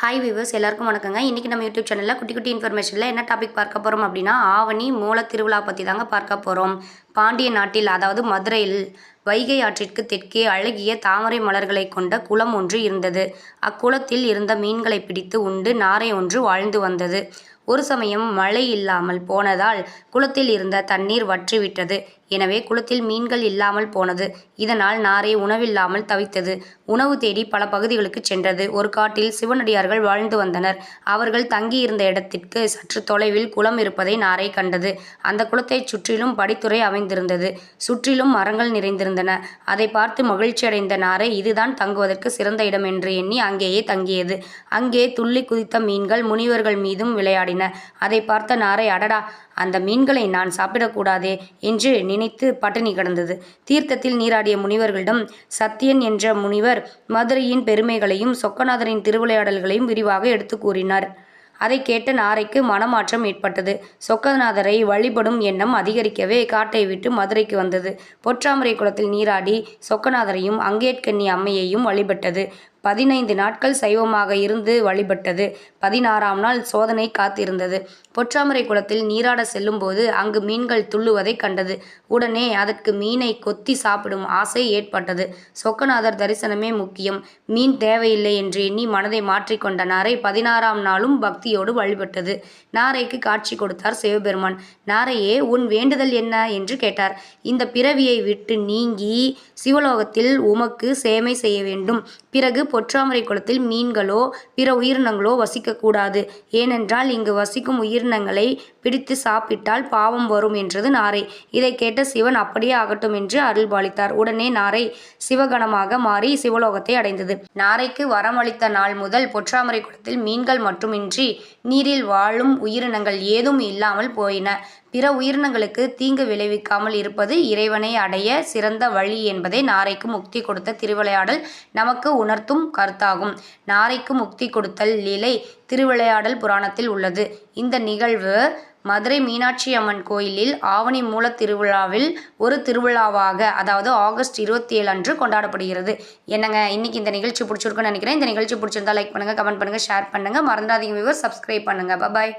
Hi viewers எல்லாருக்கும் வணக்கங்க. இன்றைக்கி நம்ம யூடியூப் சேனலில் குட்டி குட்டி இன்ஃபர்மேஷனில் என்ன டாபிக் பார்க்க போகிறோம் அப்படின்னா ஆவணி மூல திருவிழா பற்றி தாங்க பார்க்க போகிறோம் பாண்டிய நாட்டில் அதாவது மதுரையில் வைகை ஆற்றிற்கு தெற்கே அழகிய தாமரை மலர்களை கொண்ட குளம் ஒன்று இருந்தது. அக்குளத்தில் இருந்த மீன்களை பிடித்து உண்டு நாரை ஒன்று வாழ்ந்து வந்தது. ஒரு சமயம் மழை இல்லாமல் போனதால் குளத்தில் இருந்த தண்ணீர் வற்றிவிட்டது. எனவே குளத்தில் மீன்கள் இல்லாமல் போனது. இதனால் நாரை உணவில்லாமல் தவித்தது. உணவு தேடி பல பகுதிகளுக்கு சென்றது. ஒரு காட்டில் சிவனடியார்கள் வாழ்ந்து வந்தனர். அவர்கள் தங்கியிருந்த இடத்திற்கு சற்று தொலைவில் குளம் இருப்பதை நாரை கண்டது. அந்த குளத்தைச் சுற்றிலும் படித்துறை அமைந்திருந்தது. சுற்றிலும் மரங்கள் நிறைந்திருந்தன. அதை பார்த்து மகிழ்ச்சியடைந்த நாரை இதுதான் தங்குவதற்கு சிறந்த இடம் என்று எண்ணி அங்கேயே தங்கியது. அங்கே துள்ளி குதித்த மீன்கள் முனிவர்கள் மீதும் விளையாடின. அதை பார்த்த நாரை அடடா! அந்த மீன்களை நான் சாப்பிடக்கூடாதே என்று நினைத்து பட்டினி கிடந்தது. தீர்த்தத்தில் நீராடிய முனிவர்களிடம் சத்தியன் என்ற முனிவர் மதுரையின் பெருமைகளையும் சொக்கநாதரின் திருவிளையாடல்களையும் விரிவாக எடுத்து கூறினார். அதை கேட்ட நாரைக்கு மனமாற்றம் ஏற்பட்டது. சொக்கநாதரை வழிபடும் எண்ணம் அதிகரிக்கவே காட்டை விட்டு மதுரைக்கு வந்தது. பொற்றாமரை குளத்தில் நீராடி சொக்கநாதரையும் அங்கேற்கண்ணி அம்மையையும் வழிபட்டது. பதினைந்து நாட்கள் சைவமாக இருந்து வழிபட்டது. பதினாறாம் நாள் சோதனை காத்திருந்தது. பொற்றாமரை குளத்தில் நீராட செல்லும்போது அங்கு மீன்கள் துள்ளுவதை கண்டது. உடனே அதற்கு மீனை கொத்தி சாப்பிடும் ஆசை ஏற்பட்டது. சொக்கநாதர் தரிசனமே முக்கியம். மீன் தேவையில்லை என்று எண்ணி மனதை மாற்றிக்கொண்ட நாரை பதினாறாம் நாளும் பக்தியோடு வழிபட்டது. நாரைக்கு காட்சி கொடுத்தார் சிவபெருமான். நாரையே உன் வேண்டுதல் என்ன என்று கேட்டார். இந்த பிறவியை விட்டு நீங்கி சிவலோகத்தில் உமக்கு சேமை செய்ய வேண்டும். பிறகு பொற்றாமரை குளத்தில் மீன்களோ பிற உயிரினங்களோ வசிக்கக்கூடாது. ஏனென்றால் இங்கு வசிக்கும் உயிரினங்களை பிடித்து சாப்பிட்டால் பாவம் வரும் என்றது நாரை. இதை கேட்ட சிவன் அப்படியே ஆகட்டும் என்று அருள்பாலித்தார். உடனே நாரை சிவகணமாக மாறி சிவலோகத்தை அடைந்தது. நாரைக்கு வரமளித்த நாள் முதல் பொற்றாமரை குளத்தில் மீன்கள் மட்டுமின்றி நீரில் வாழும் உயிரினங்கள் ஏதும் இல்லாமல் போயின. பிற உயிரினங்களுக்கு தீங்கு விளைவிக்காமல் இருப்பது இறைவனை அடைய சிறந்த வழி என்பதை நாரைக்கு முக்தி கொடுத்த திருவிளையாடல் நமக்கு உணர்த்தும் கருத்தாகும். நாரைக்கு முக்தி கொடுத்தல் லீலை திருவிளையாடல் புராணத்தில் உள்ளது. இந்த நிகழ்வு மதுரை மீனாட்சி அம்மன் கோயிலில் ஆவணி மூல திருவிழாவில் ஒரு திருவிழாவாக அதாவது ஆகஸ்ட் இருபத்தி ஏழு அன்று கொண்டாடப்படுகிறது. என்னங்க இன்னைக்கு இந்த நிகழ்ச்சி பிடிச்சிருக்குன்னு நினைக்கிறேன். இந்த நிகழ்ச்சி பிடிச்சிருந்தா லைக் பண்ணுங்கள் கமெண்ட் பண்ணுங்கள் ஷேர் பண்ணுங்கள் மறந்துடாதீங்க வியூவர் சப்ஸ்கிரைப் பண்ணுங்கள் பாய்